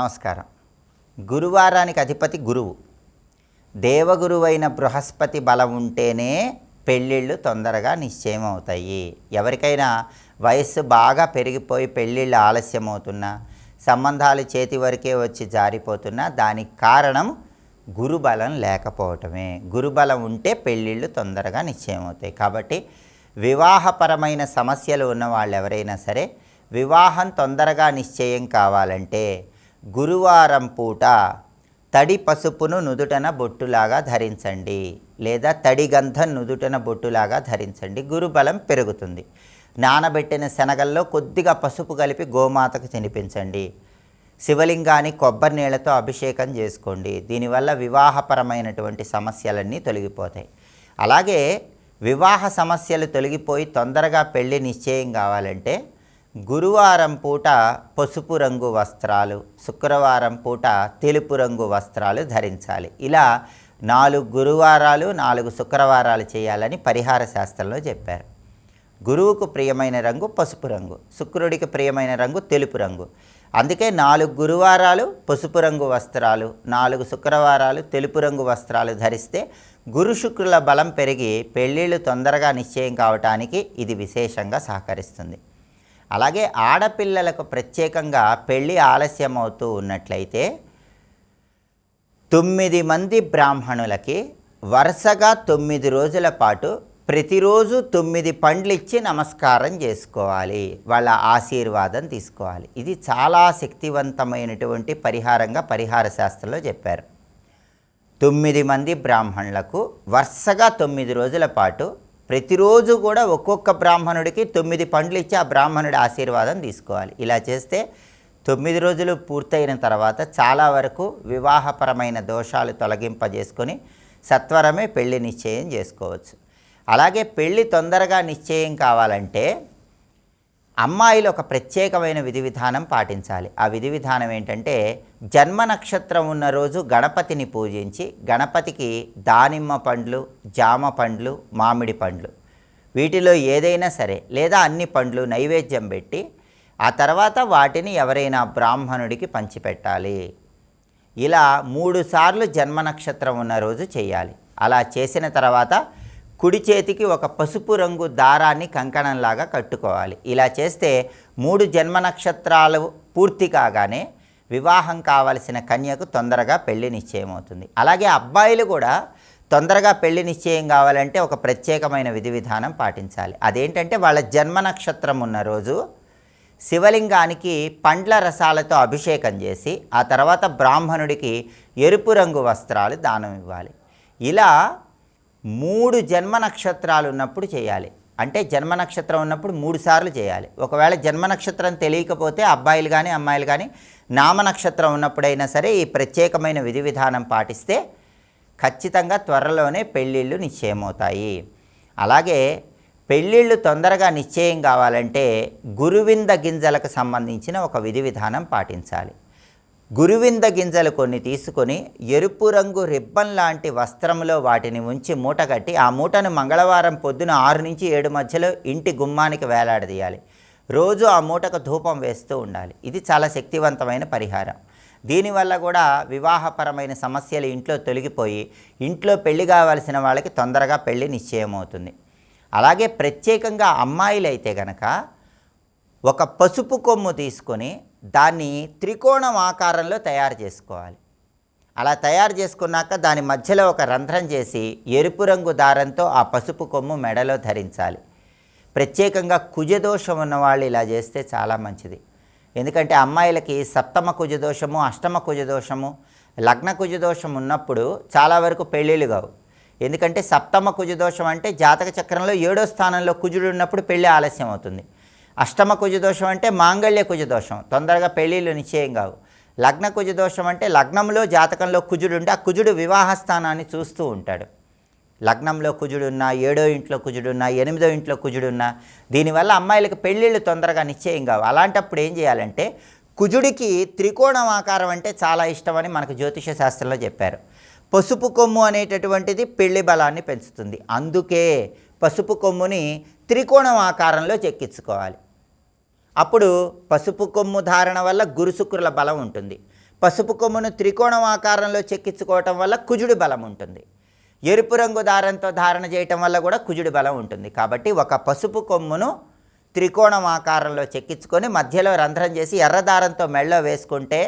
నమస్కారం. గురువారానికి అధిపతి గురువు. దేవగురువైన బృహస్పతి బలం ఉంటేనే పెళ్ళిళ్ళు తొందరగా నిశ్చయం అవుతాయి ఎవరికైనా వయస్సు బాగా పెరిగిపోయి పెళ్ళిళ్ళు ఆలస్యమవుతున్నా సంబంధాలు చేతి వరకే వచ్చి జారిపోతున్నా దానికి కారణం గురుబలం లేకపోవటమే. గురుబలం ఉంటే పెళ్ళిళ్ళు తొందరగా నిశ్చయం అవుతాయి కాబట్టి వివాహపరమైన సమస్యలు ఉన్న వాళ్ళు ఎవరైనా సరే వివాహం తొందరగా నిశ్చయం కావాలంటే గురువారం పూట తడి పసుపును నుదుటన బొట్టులాగా ధరించండి. లేదా తడి గంధం నుదుటన బొట్టులాగా ధరించండి. గురుబలం పెరుగుతుంది. నానబెట్టిన శనగల్లో కొద్దిగా పసుపు కలిపి గోమాతకు తినిపించండి. శివలింగాన్ని కొబ్బరి నీళ్ళతో అభిషేకం చేసుకోండి. దీనివల్ల వివాహపరమైనటువంటి సమస్యలన్నీ తొలగిపోతాయి. అలాగే వివాహ సమస్యలు తొలగిపోయి తొందరగా పెళ్ళి నిశ్చయం కావాలంటే గురువారం పూట పసుపు రంగు వస్త్రాలు శుక్రవారం పూట తెలుపు రంగు వస్త్రాలు ధరించాలి. ఇలా నాలుగు గురువారాలు నాలుగు శుక్రవారాలు చేయాలని పరిహార శాస్త్రంలో చెప్పారు. గురువుకు ప్రియమైన రంగు పసుపు రంగు శుక్రుడికి ప్రియమైన రంగు తెలుపు రంగు. అందుకే నాలుగు గురువారాలు పసుపు రంగు వస్త్రాలు నాలుగు శుక్రవారాలు తెలుపు రంగు వస్త్రాలు ధరిస్తే గురు శుక్రుల బలం పెరిగి పెళ్ళిళ్ళు తొందరగా నిశ్చయం కావటానికి ఇది విశేషంగా సహకరిస్తుంది. అలాగే ఆడపిల్లలకు ప్రత్యేకంగా పెళ్ళి ఆలస్యం అవుతూ ఉన్నట్లయితే తొమ్మిది మంది బ్రాహ్మణులకి వరుసగా తొమ్మిది రోజుల పాటు ప్రతిరోజు తొమ్మిది పండ్లు ఇచ్చి నమస్కారం చేసుకోవాలి. వాళ్ళ ఆశీర్వాదం తీసుకోవాలి. ఇది చాలా శక్తివంతమైనటువంటి పరిహారంగా పరిహార శాస్త్రంలో చెప్పారు. తొమ్మిది మంది బ్రాహ్మణులకు వరుసగా తొమ్మిది రోజుల పాటు ప్రతిరోజు కూడా ఒక్కొక్క బ్రాహ్మణుడికి తొమ్మిది పండ్లు ఇచ్చి ఆ బ్రాహ్మణుడి ఆశీర్వాదం తీసుకోవాలి. ఇలా చేస్తే తొమ్మిది రోజులు పూర్తయిన తర్వాత చాలా వరకు వివాహపరమైన దోషాలు తొలగింపజేసుకొని సత్వరమే పెళ్ళి నిశ్చయం చేసుకోవచ్చు. అలాగే పెళ్ళి తొందరగా నిశ్చయం కావాలంటే అమ్మాయిలు ఒక ప్రత్యేకమైన విధి విధానం పాటించాలి. ఆ విధి విధానం ఏంటంటే జన్మ నక్షత్రం ఉన్న రోజు గణపతిని పూజించి గణపతికి దానిమ్మ పండ్లు జామ పండ్లు మామిడి పండ్లు. వీటిలో ఏదైనా సరే లేదా అన్ని పండ్లు నైవేద్యం పెట్టి ఆ తర్వాత వాటిని ఎవరైనా బ్రాహ్మణుడికి పంచిపెట్టాలి. ఇలా మూడు సార్లు జన్మ నక్షత్రం ఉన్న రోజు చేయాలి. అలా చేసిన తర్వాత కుడి చేతికి ఒక పసుపు రంగు దారాన్ని కంకణంలాగా కట్టుకోవాలి. ఇలా చేస్తే మూడు జన్మ నక్షత్రాలు పూర్తి కాగానే వివాహం కావలసిన కన్యకు తొందరగా పెళ్ళి నిశ్చయం అవుతుంది అలాగే అబ్బాయిలు కూడా తొందరగా పెళ్ళి నిశ్చయం కావాలంటే ఒక ప్రత్యేకమైన విధి విధానం పాటించాలి. అదేంటంటే వాళ్ళ జన్మ నక్షత్రం ఉన్న రోజు శివలింగానికి పండ్ల రసాలతో అభిషేకం చేసి ఆ తర్వాత బ్రాహ్మణుడికి ఎరుపు రంగు వస్త్రాలు దానం ఇవ్వాలి. ఇలా మూడు జన్మ నక్షత్రాలు ఉన్నప్పుడు చేయాలి. అంటే జన్మ నక్షత్రం ఉన్నప్పుడు మూడు సార్లు చేయాలి. ఒకవేళ జన్మ నక్షత్రం తెలియకపోతే అబ్బాయిలు కానీ అమ్మాయిలు కానీ నామ నక్షత్రం ఉన్నప్పుడైనా సరే ఈ ప్రత్యేకమైన విధి విధానం పాటిస్తే ఖచ్చితంగా త్వరలోనే పెళ్ళిళ్ళు నిశ్చయమవుతాయి. అలాగే పెళ్ళిళ్ళు తొందరగా నిశ్చయం కావాలంటే గురువింద గింజలకు సంబంధించిన ఒక విధి విధానం పాటించాలి. గురువింద గింజలు కొన్ని తీసుకొని ఎరుపు రంగు రిబ్బన్ లాంటి వస్త్రంలో వాటిని ఉంచి మూట కట్టి ఆ మూటను మంగళవారం పొద్దున ఆరు నుంచి ఏడు మధ్యలో ఇంటి గుమ్మానికి వేలాడదీయాలి. రోజు ఆ మూటకు ధూపం వేస్తూ ఉండాలి. ఇది చాలా శక్తివంతమైన పరిహారం. దీనివల్ల కూడా వివాహపరమైన సమస్యలు ఇంట్లో తొలగిపోయి ఇంట్లో పెళ్ళి కావాల్సిన వాళ్ళకి తొందరగా పెళ్ళి నిశ్చయమవుతుంది. అలాగే ప్రత్యేకంగా అమ్మాయిలు అయితే గనక ఒక పసుపు కొమ్ము తీసుకొని దాన్ని త్రికోణం ఆకారంలో తయారు చేసుకోవాలి. అలా తయారు చేసుకున్నాక దాని మధ్యలో ఒక రంధ్రం చేసి ఎరుపు రంగు దారంతో ఆ పసుపు కొమ్ము మెడలో ధరించాలి. ప్రత్యేకంగా కుజదోషం ఉన్నవాళ్ళు ఇలా చేస్తే చాలా మంచిది. ఎందుకంటే అమ్మాయిలకి సప్తమ కుజదోషము అష్టమ కుజదోషము లగ్న కుజదోషం ఉన్నప్పుడు చాలా వరకు పెళ్ళిళ్ళు కావు. ఎందుకంటే సప్తమ కుజదోషం అంటే జాతక చక్రంలో ఏడో స్థానంలో కుజుడు ఉన్నప్పుడు పెళ్ళి ఆలస్యం అవుతుంది. అష్టమ కుజదోషం అంటే మాంగళ్య కుజదోషం. తొందరగా పెళ్ళిళ్ళు నిశ్చయం కావు. లగ్న కుజదోషం అంటే లగ్నంలో జాతకంలో కుజుడు ఉంటే ఆ కుజుడు వివాహ స్థానాన్ని చూస్తూ ఉంటాడు. లగ్నంలో కుజుడున్నా ఏడో ఇంట్లో కుజుడున్నా ఎనిమిదో ఇంట్లో కుజుడున్నా దీనివల్ల అమ్మాయిలకు పెళ్ళిళ్ళు తొందరగా నిశ్చయం కావు. అలాంటప్పుడు ఏం చేయాలంటే కుజుడికి త్రికోణం ఆకారం అంటే చాలా ఇష్టమని మనకు జ్యోతిష శాస్త్రంలో చెప్పారు. పసుపు కొమ్ము అనేటటువంటిది పెళ్ళి బలాన్ని పెంచుతుంది. అందుకే పసుపు కొమ్ముని త్రికోణం ఆకారంలో చెక్కించుకోవాలి. అప్పుడు పసుపు కొమ్ము ధారణ వల్ల గురుశుక్రుల బలం ఉంటుంది. పసుపు కొమ్మును త్రికోణం ఆకారంలో చెక్కించుకోవటం వల్ల కుజుడి బలం ఉంటుంది. ఎరుపు రంగు దారంతో ధారణ చేయటం వల్ల కూడా కుజుడి బలం ఉంటుంది. కాబట్టి ఒక పసుపు కొమ్మును త్రికోణం ఆకారంలో చెక్కించుకొని మధ్యలో రంధ్రం చేసి ఎర్ర దారంతో మెళ్ళో వేసుకుంటే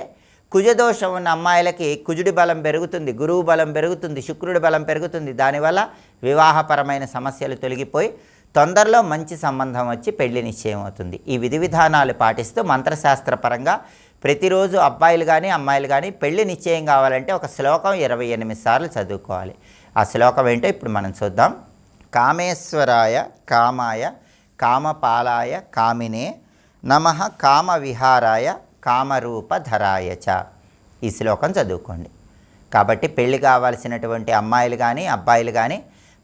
కుజదోషం ఉన్న అమ్మాయిలకి కుజుడి బలం పెరుగుతుంది గురువు బలం పెరుగుతుంది శుక్రుడి బలం పెరుగుతుంది. దానివల్ల వివాహపరమైన సమస్యలు తొలగిపోయి తొందరలో మంచి సంబంధం వచ్చి పెళ్ళి నిశ్చయం అవుతుంది. ఈ విధి విధానాలు పాటిస్తూ మంత్రశాస్త్రపరంగా ప్రతిరోజు అబ్బాయిలు కానీ అమ్మాయిలు కానీ పెళ్ళి నిశ్చయం కావాలంటే ఒక శ్లోకం ఇరవై ఎనిమిది సార్లు చదువుకోవాలి. ఆ శ్లోకం ఏంటో ఇప్పుడు మనం చూద్దాం. కామేశ్వరాయ కామాయ కామపాలాయ కామినే నమ కామ విహారాయ కామరూపధరాయ చ. ఈ శ్లోకం చదువుకోండి. కాబట్టి పెళ్ళి కావాల్సినటువంటి అమ్మాయిలు కానీ అబ్బాయిలు కానీ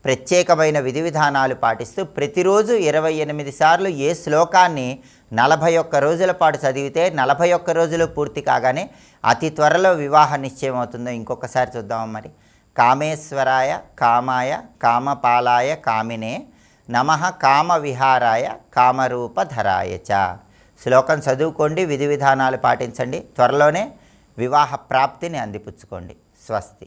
ప్రత్యేకమైన విధి విధానాలు పాటిస్తూ ప్రతిరోజు ఇరవై ఎనిమిది సార్లు ఏ శ్లోకాన్ని నలభై ఒక్క రోజుల పాటు చదివితే నలభై ఒక్క రోజులు పూర్తి కాగానే అతి త్వరలో వివాహ నిశ్చయం అవుతుందో ఇంకొకసారి చూద్దాం మరి. కామేశ్వరాయ కామాయ కామపాలాయ కామినే నమ కామ విహారాయ కామరూపధరాయ చ. శ్లోకం చదువుకోండి విధి విధానాలు పాటించండి త్వరలోనే వివాహ ప్రాప్తిని అందిపుచ్చుకోండి. స్వస్తి.